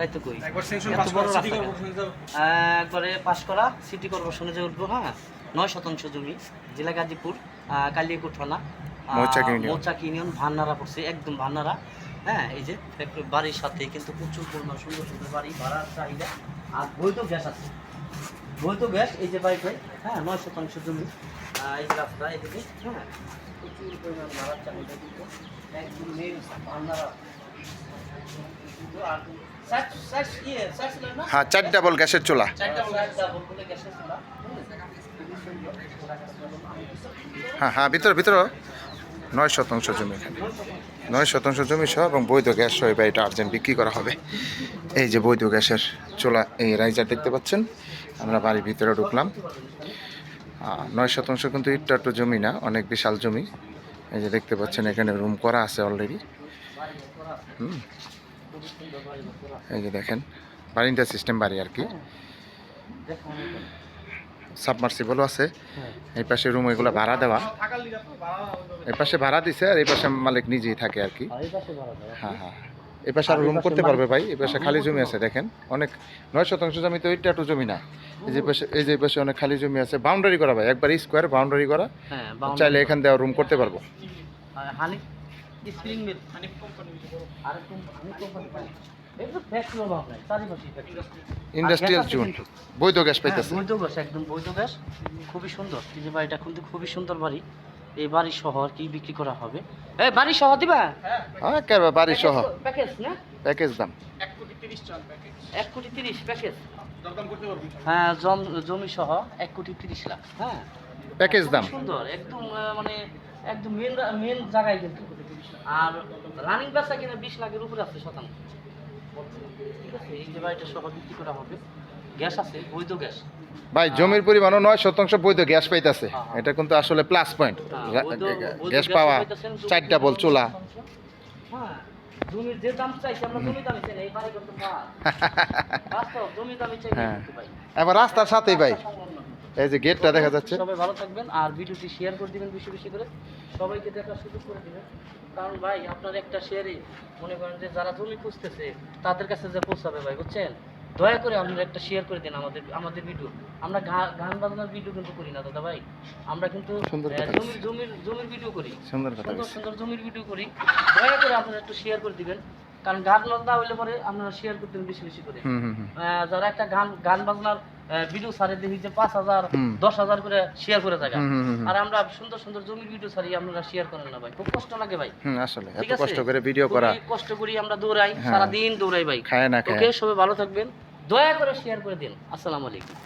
তাই তো কই? একবার পাশ করা সিটি কর্পোরেশনে যে উঠবো হ্যাঁ? নয় শতাংশ জমি জেলা গাজীপুর কালিয়াকুট থানা মৌচাক ইউনিয়ন। ভান্নারা পড়ছে একদম ভান্নারা। হ্যাঁ এই যে বাড়ির সাথে কিন্তু প্রচুর পরিমাণ সুন্দর সুন্দর বাড়ি ভাড়ার চাহিদা আর বৈধ গ্যাস আছে। বৈধ গ্যাস এই যে বাড়িটাই হ্যাঁ নয় শতাংশ জমি এই যে রাস্তা এদিকে হ্যাঁ প্রচুর পরিমাণ ভাড়ার চাহিদা কিন্তু একদম মেন ভান্নারা। আর ইয়ে হ্যাঁ চার ডাবল গ্যাসের চুলা। হ্যাঁ হ্যাঁ ভিতরে ভিতরে নয় শতাংশ জমি এখানে। নয় শতাংশ জমি সহ এবং বৈধ গ্যাস সহ এই এটা আর্জেন্ট বিক্রি করা হবে। এই যে বৈধ গ্যাসের চোলা এই রাইজার দেখতে পাচ্ছেন? আমরা বাড়ির ভিতরে ঢুকলাম। নয় শতাংশ কিন্তু ইটটা একটু জমি না অনেক বিশাল জমি। এই যে দেখতে পাচ্ছেন এখানে রুম করা আছে অলরেডি হুম। এই যে দেখেন বারিন্দা সিস্টেম বাড়ি আর কি। সাবমার্সিবলও আছে। এই পাশে রুম এগুলো ভাড়া দেওয়া। এই পাশে ভাড়া দিছে আর এই পাশে মালিক নিজেই থাকে আর কি। হ্যাঁ হ্যাঁ। এই পাশে আরও রুম করতে পারবে ভাই। এই পাশে খালি জমি আছে দেখেন। অনেক নয় শতাংশ জমি তো ওইটা একটু জমি না। এই যে পাশে এই যে পাশে অনেক খালি জমি আছে। বাউন্ডারি করা ভাই একবার স্কোয়ার বাউন্ডারি করা। হ্যাঁ চাইলে এখান দিয়ে রুম করতে পারব। Spring mill. কোম্পানি আর হানি কোম্পানি পাই? এটা অভাব নাই চারিপাশে ইন্ডাস্ট্রিয়াল জোন। বৈধ গ্যাস পাইতেছে। বৈধ গ্যাস একদম বৈধ গ্যাস খুবই সুন্দর। এই যে বাড়িটা কিন্তু খুবই সুন্দর বাড়ি। এই বাড়ি সহ আর কি বিক্রি করা হবে। এই বাড়ি সহ দিবা? হ্যাঁ কেবা বাড়ি সহ। প্যাকেজ না? প্যাকেজ দাম। এক কোটি তিরিশ চাল প্যাকেজ এক কোটি তিরিশ প্যাকেজ দরদাম করতে পারবি। হ্যাঁ জম- জমি সহ এক কোটি তিরিশ লাখ। হ্যাঁ। প্যাকেজ দাম। সুন্দর একদম মানে একদম মেন মেন জায়গায় কিন্তু আর রানিং ব্যবসা কিনা বিশ লাখের উপরে আছে শতাংশ। ঠিক আছে এই যে বাড়িটা সহ বিক্রি করা হবে। গ্যাস আছে বৈধ গ্যাস। ভাই জমির পরিমাণও নয় শতাংশ বৈধ গ্যাস পাইতেছে। হ্যাঁ, হ্যাঁ। এটা কিন্তু আসলে প্লাস পয়েন্ট হ্যাঁ, বৈধ গ্যাস পাওয়া পাইতেছেন, জমি চার ডাবল বৈধ চুলা। শতাংশ। জমির যে দাম চাইছে আমরা জমি দামই চাই না, এই বাড়ি করতে পার বাস্তব জমি দামই চাই। কিন্তু ভাই। এবার রাস্তার সাথেই ভাই। এই যে গেটটা দেখা যাচ্ছে। সবাই ভালো থাকবেন আর ভিডিওটি শেয়ার করে দিবেন বেশি বেশি করে। সবাইকে দেখার সুযোগ করে দিবেন। কারণ ভাই আপনার একটা শেয়ারই মনে করেন যে যারা জমি খুঁজতেছে তাদের কাছে যে পৌঁছাবে ভাই বুঝছেন? দয়া করে আপনারা একটা শেয়ার করে দিন আমাদের আমাদের ভিডিও আমরা গান বাজনার ভিডিও কিন্তু করি না দাদা ভাই। আমরা কিন্তু জমির জমির জমির ভিডিও করি। সুন্দর সুন্দর সুন্দর জমির ভিডিও করি। দয়া করে আপনারা একটু শেয়ার করে দিবেন। কারণ গান বাজনা হইলে পরে আপনারা শেয়ার করতেন বেশি বেশি করে। যারা একটা গান গান বাজনার ভিডিও ছাড়ে দেখি যে পাঁচ হাজার দশ হাজার করে শেয়ার করে থাকে। আর আমরা সুন্দর সুন্দর জমির ভিডিও ছাড়ি আপনারা শেয়ার করেন না ভাই। খুব কষ্ট লাগে ভাই। আসলে এত কষ্ট করে ভিডিও করা। কষ্ট করি আমরা দৌড়াই হ্যাঁ। সারাদিন দৌড়াই ভাই। খায় না ওকে খায়। সবাই ভালো থাকবেন। দয়া করে শেয়ার করে দিন। আসসালামু আলাইকুম।